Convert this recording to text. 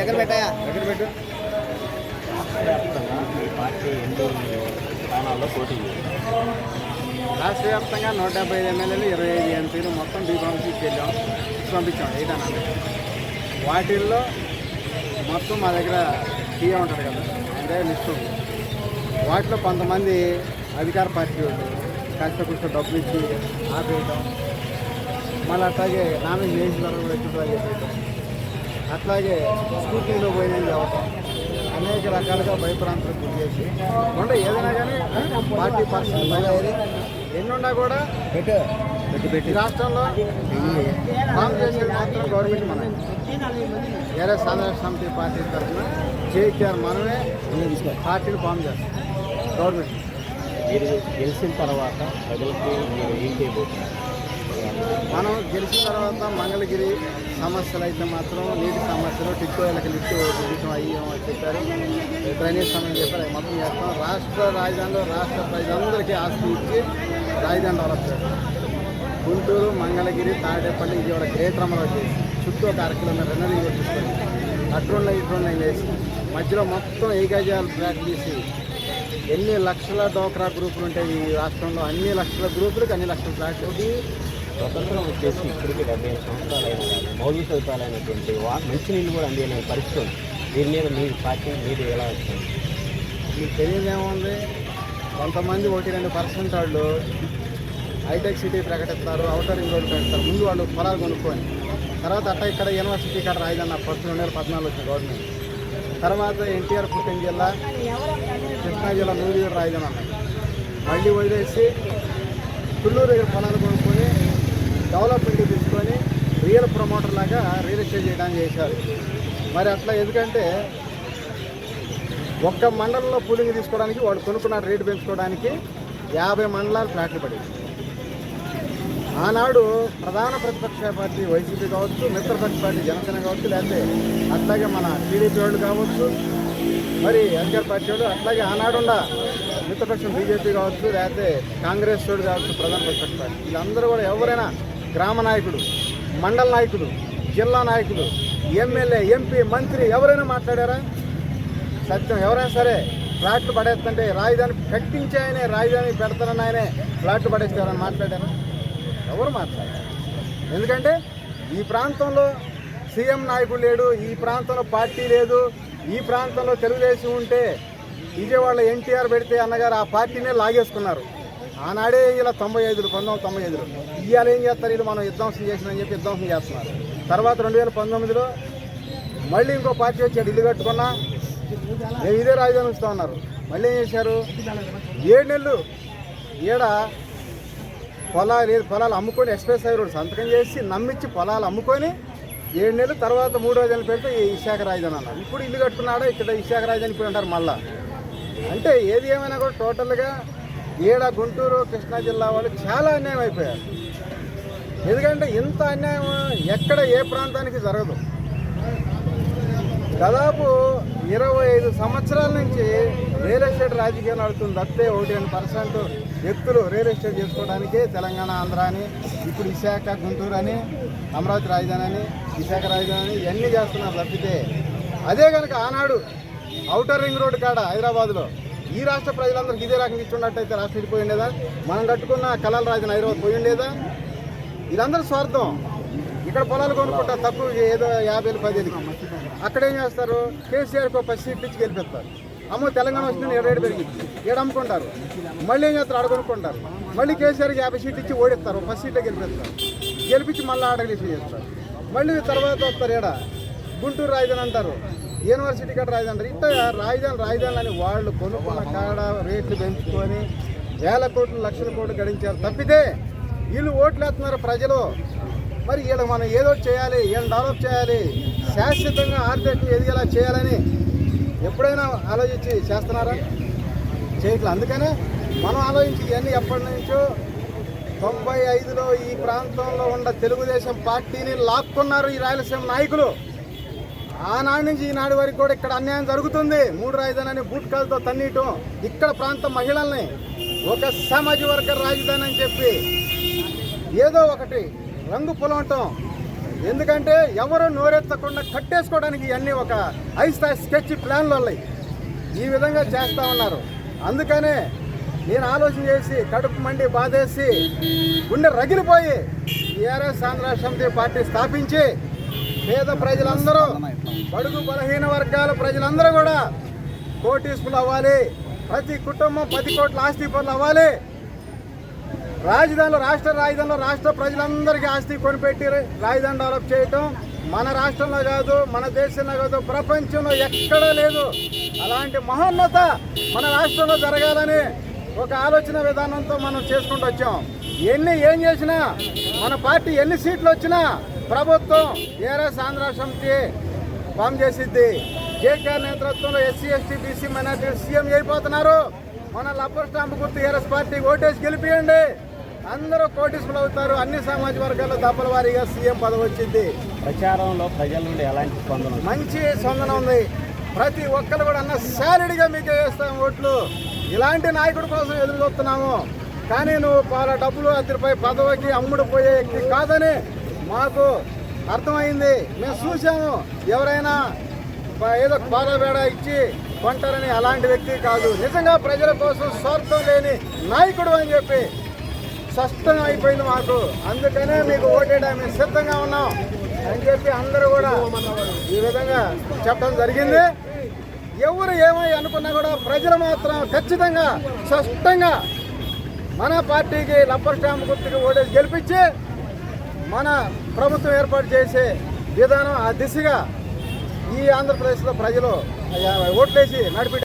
దగ్గర పెట్టాయా దగ్గర పెట్టు. పార్టీ ఎన్ని స్థానాల్లో పోటీ రాష్ట్ర వ్యాప్తంగా నూట డెబ్బై ఐదు ఎమ్మెల్యేలు ఇరవై ఐదు ఎంపీలు మొత్తం బీఫామ్సీకి వెళ్ళాం పంపించాం ఎయిట్ హండ్రెడ్. వాటిల్లో మొత్తం మా దగ్గర టీఏ ఉంటుంది కదా అదే లిస్ట్ ఉంది. వాటిలో కొంతమంది అధికార పార్టీ కొంచెం డబ్బులు ఇచ్చి ఆపేయటం. మళ్ళీ అట్లాగే నామినేషన్ చేసిన తర్వాత కూడా ఎక్కువ అట్లాగే స్కూటీలో పోయిందని చెప్పటం అనేక రకాలుగా భయప్రాంతాలు గురి చేసి. ఉండే ఏదైనా కానీ పార్టీ పర్సన్ ఎన్నున్నా కూడా పెట్టు ఈ రాష్ట్రంలో చేసేది మాత్రం గవర్నమెంట్ మనమే. వేరే సాధారణ సమితి పార్టీ తరఫున కేసీఆర్ మనమే పార్టీని ఫామ్ చేస్తాం. గవర్నమెంట్. మీరు గెలిచిన తర్వాత ప్రజలకి మీరు ఏం చేయబోతున్నారు? మనం గెలిచిన తర్వాత మంగళగిరి సమస్యలు అయితే మాత్రం నీటి సమస్యలు టిక్కోయలకు లిఫ్ట్ విషయం అయ్యేమో అని చెప్పారు. డ్రైనేజ్ సమయం చెప్పారు. అవి మొత్తం చేస్తాం. రాష్ట్ర రాజధానిలో రాష్ట్ర ప్రజలందరికీ ఆస్తి ఇచ్చి రాజధాని డెవలప్ చేస్తాం గుంటూరు మంగళగిరి తాడేపల్లి విజయవాడ గ్రేటర్ అమరావతి చేసి చుట్టూ ఒక అర కిలోమీటర్ ఎన్నరీ కొట్టిస్తాం వేసి మధ్యలో మొత్తం ఏకాజాలు ట్రాక్ తీసి ఎన్ని లక్షల డోక్రా గ్రూపులు ఉంటాయి ఈ రాష్ట్రంలో? అన్ని లక్షల గ్రూపులకు అన్ని లక్షల ట్రాక్లు స్వతంత్రం వచ్చేసి ఇప్పటికీ డెబ్బై ఐదు సంవత్సరాలైన కానీ మౌలిక సదుపాయాలైనటువంటి వా మంచినీళ్ళు కూడా అందేయలేని పరిస్థితి ఉంది. దీని మీద మీ పార్టీ మీరు ఎలా వస్తుంది? మీకు తెలియదేముంది? కొంతమంది ఒకటి రెండు పర్సెంట్ వాళ్ళు హైటెక్ సిటీ ప్రకటిస్తారు అవుటర్ రింగ్ రోడ్ ప్రకటిస్తారు. ముందు వాళ్ళు పొలాలు కొనుక్కొని తర్వాత అట్ట ఇక్కడ యూనివర్సిటీ ఇక్కడ రాయిదన్న ఫస్ట్ రెండు వేల పద్నాలుగు వచ్చిన గవర్నమెంట్. తర్వాత ఎన్టీఆర్ పుట్టిన జిల్లా కృష్ణా జిల్లా నూరు రాయిదన్న మళ్ళీ వదిలేసి తుళ్ళూరు దగ్గర పొలాలు కొనుక్కొని డెవలప్మెంట్ తీసుకొని రియల్ ప్రమోటర్ లాగా రియల్ ఎస్టేట్ చేయడానికి చేశారు. మరి అట్లా ఎందుకంటే ఒక్క మండలంలో పూలింగ్ తీసుకోవడానికి వాడు కొనుక్కున్న రేటు పెంచుకోవడానికి యాభై మండలాలు ఫ్లాట్లు పడింది ఆనాడు ప్రధాన ప్రతిపక్ష పార్టీ వైసీపీ కావచ్చు మిత్రపక్ష పార్టీ జనసేన కావచ్చు లేకపోతే అట్లాగే మన టీడీపీ వాళ్ళు కావచ్చు మరి అధికార పార్టీ వాళ్ళు అట్లాగే ఆనాడుండా మిత్రపక్షం బీజేపీ కావచ్చు లేకపోతే కాంగ్రెస్ వాళ్ళు కావచ్చు ప్రధాన ప్రతిపక్ష పార్టీ. వీళ్ళందరూ కూడా ఎవరైనా గ్రామ నాయకుడు మండల నాయకుడు జిల్లా నాయకుడు ఎమ్మెల్యే ఎంపీ మంత్రి ఎవరైనా మాట్లాడారా? సత్యం ఎవరైనా సరే ఫ్లాట్లు పడేస్తుంటే రాజధాని కట్టించే ఆయనే రాజధాని పెడతానని ఆయనే ఫ్లాట్లు పడేస్తారని మాట్లాడారా? ఎవరు మాట్లాడారు? ఎందుకంటే ఈ ప్రాంతంలో సీఎం నాయకుడు లేడు ఈ ప్రాంతంలో పార్టీ లేదు ఈ ప్రాంతంలో తెలుగుదేశం ఉంటే విజయవాడలో ఎన్టీఆర్ పెడితే అన్నగారు ఆ పార్టీనే లాగేసుకున్నారు. ఆనాడే ఇలా తొంభై ఐదులు పంతొమ్మిది తొంభై ఐదులు. ఇవాళ ఏం చేస్తారు వీళ్ళు? మనం విధ్వంసం చేసినని చెప్పి విధ్వంసం చేస్తున్నారు. తర్వాత రెండు వేల పంతొమ్మిదిలో మళ్ళీ ఇంకో పార్టీ వచ్చాడు ఇల్లు కట్టుకున్నా మేము ఇదే రాజధాని ఉంచుతా ఉన్నారు. మళ్ళీ ఏం చేశారు? ఏడు నెలలు. ఈడ పొలాలు పొలాలు అమ్ముకొని ఎక్స్ప్రెస్ హైవే సంతకం చేసి నమ్మించి పొలాలు అమ్ముకొని ఏడు నెలలు తర్వాత మూడు రోజులు పెడితే ఈ విశాఖ రాజధాని అన్నారు. ఇప్పుడు ఇల్లు కట్టుకున్నాడా? ఇక్కడ విశాఖ రాజధాని ఇప్పుడు అంటారు మళ్ళా. అంటే ఏది ఏమైనా కూడా టోటల్గా ఈడ గుంటూరు కృష్ణా జిల్లా వాళ్ళు చాలా అన్యాయం అయిపోయారు. ఎందుకంటే ఇంత అన్యాయం ఎక్కడ ఏ ప్రాంతానికి జరగదు. దాదాపు ఇరవై ఐదు సంవత్సరాల నుంచి రియల్ ఎస్టేట్ రాజకీయం నడుతుంది తప్పితే ఒకటి రెండు పర్సెంట్ వ్యక్తులు రియల్ ఎస్టేట్ చేసుకోవడానికి తెలంగాణ ఆంధ్ర అని ఇప్పుడు విశాఖ గుంటూరు అని అమరావతి రాజధాని అని విశాఖ రాజధాని అని ఇవన్నీ చేస్తున్నారు తప్పితే. అదే కనుక ఆనాడు ఔటర్ రింగ్ రోడ్ కాడ హైదరాబాద్లో ఈ రాష్ట్ర ప్రజలందరికీ ఇదే రకంగా ఇచ్చున్నట్టయితే రాష్ట్రం విడిపోయి ఉండేదా? మనం కట్టుకున్న కళల రాజధాని హైదరాబాద్ పోయి ఉండేదా? ఇదందరూ స్వార్థం. ఇక్కడ పొలాలు కొనుక్కుంటారు తక్కువ ఏదో యాభై వేలు పదివేలు అక్కడ ఏం చేస్తారు? కేసీఆర్కి ఒక పది సీట్లు ఇచ్చి గెలిపిస్తారు. అమ్మో తెలంగాణ వచ్చిందని ఏడు పెరిగింది. ఏడు అమ్ముకుంటారు. మళ్ళీ ఏం చేస్తారు? ఆడ కొనుక్కుంటారు. మళ్ళీ కేసీఆర్కి యాభై సీట్లు ఇచ్చి ఓడిస్తారు. ఒక సీట్లో సీట్లే గెలిపిస్తారు. గెలిపించి మళ్ళీ ఆడగలిసి చేస్తారు. మళ్ళీ తర్వాత వస్తారు ఏడా? గుంటూరు రాజధాని అంటారు. యూనివర్సిటీ కాడ రాజధాని అంటారు. ఇట్లా రాజధాని రాజధాని అని వాళ్ళు కొనుక్కున్న కాడ రేట్లు పెంచుకొని వేల కోట్లు లక్షల కోట్లు గడించారు. తప్పితే వీళ్ళు ఓట్లు వేస్తున్నారు ప్రజలు. మరి వీళ్ళకి మనం ఏదో చేయాలి వీళ్ళని డెవలప్ చేయాలి శాశ్వతంగా ఆర్థికంగా ఎదిగేలా చేయాలని ఎప్పుడైనా ఆలోచించి చేస్తున్నారా? చేయట్లేదు అందుకనే మనం ఆలోచించి ఇవన్నీ ఎప్పటి నుంచో తొంభై ఐదులో ఈ ప్రాంతంలో ఉన్న తెలుగుదేశం పార్టీని లాక్కున్నారు ఈ రాయలసీమ నాయకులు. ఆనాడు నుంచి ఈనాడు వరకు కూడా ఇక్కడ అన్యాయం జరుగుతుంది. మూడు రాజధాని బూట్కాలతో తన్నీయటం ఇక్కడ ప్రాంతం మహిళల్ని ఒక సమాజ వర్గ రాజధాని అని చెప్పి ఏదో ఒకటి రంగు పొలవటం. ఎందుకంటే ఎవరు నోరెత్తకుండా కట్టేసుకోవడానికి ఇవన్నీ ఒక ఐస్థాయి స్కెచ్ ప్లాన్లు ఉన్నాయి. ఈ విధంగా చేస్తా ఉన్నారు. అందుకనే నేను ఆలోచన చేసి కడుపు మండి బాధేసి గుండె రగిలిపోయి టీఆర్ఎస్ ఆంధ్ర సమితి పార్టీ స్థాపించి పేద ప్రజలందరూ బడుగు బలహీన వర్గాల ప్రజలందరూ కూడా కోటీసులు అవ్వాలి. ప్రతి కుటుంబం పది కోట్ల ఆస్తి పనులు అవ్వాలి. రాజధానిలో రాష్ట్ర రాజధానిలో రాష్ట్ర ప్రజలందరికీ ఆస్తి కొనిపెట్టి రాజధాని డెవలప్ చేయటం మన రాష్ట్రంలో కాదు మన దేశంలో కాదు ప్రపంచంలో ఎక్కడా లేదు. అలాంటి మహోన్నత మన రాష్ట్రంలో జరగాలని ఒక ఆలోచన విధానంతో మనం చేసుకుంటూ వచ్చాం. ఎన్ని ఏం చేసినా మన పార్టీ ఎన్ని సీట్లు వచ్చినా ప్రభుత్వం ఏఆర్ఎస్ ఆంధ్ర సమితి ఫామ్ చేసిద్ది. కేకేఆర్ నేతృత్వంలో SC ST BC minority CM అయిపోతున్నారు మన లబ్బర్ స్టాంప్ గుర్తు ఏఆర్ఎస్ పార్టీ ఓటేసి గెలిపియండి. అందరూ కోటీసులు అవుతారు. అన్ని సామాజిక వర్గాల్లో దప్పల వారీగా సీఎం పదవి వచ్చింది. ప్రచారంలో ప్రజల నుండి ఎలాంటి స్పందన? మంచి స్పందన ఉంది. ప్రతి ఒక్కరు కూడా అన్న సాలిడ్గా మీకు వేస్తాం ఓట్లు. ఇలాంటి నాయకుడి కోసం ఎదురు చూస్తున్నాము. కానీ నువ్వు పాల డబ్బులు అతనిపై పదవికి అమ్ముడు పోయే కాదని మాకు అర్థమైంది. మేము చూసాము ఎవరైనా ఏదో పాలబేడ ఇచ్చి కొంటారని అలాంటి వ్యక్తి కాదు. నిజంగా ప్రజల కోసం స్వార్థం లేని నాయకుడు అని చెప్పి స్పష్టం అయిపోయింది మాకు. అందుకనే మీకు ఓటేయడానికి మేము సిద్ధంగా ఉన్నాం అని చెప్పి అందరూ కూడా ఈ విధంగా చెప్పడం జరిగింది. ఎవరు ఏమై అనుకున్నా కూడా ప్రజలు మాత్రం ఖచ్చితంగా స్పష్టంగా మన పార్టీకి లబ్బర్ స్టాంప్ గుర్తుకి ఓటేసి గెలిపించి మన ప్రభుత్వం ఏర్పాటు చేసే విధానం ఆ దిశగా ఈ ఆంధ్రప్రదేశ్లో ప్రజలు ఓట్లేసి నడిపి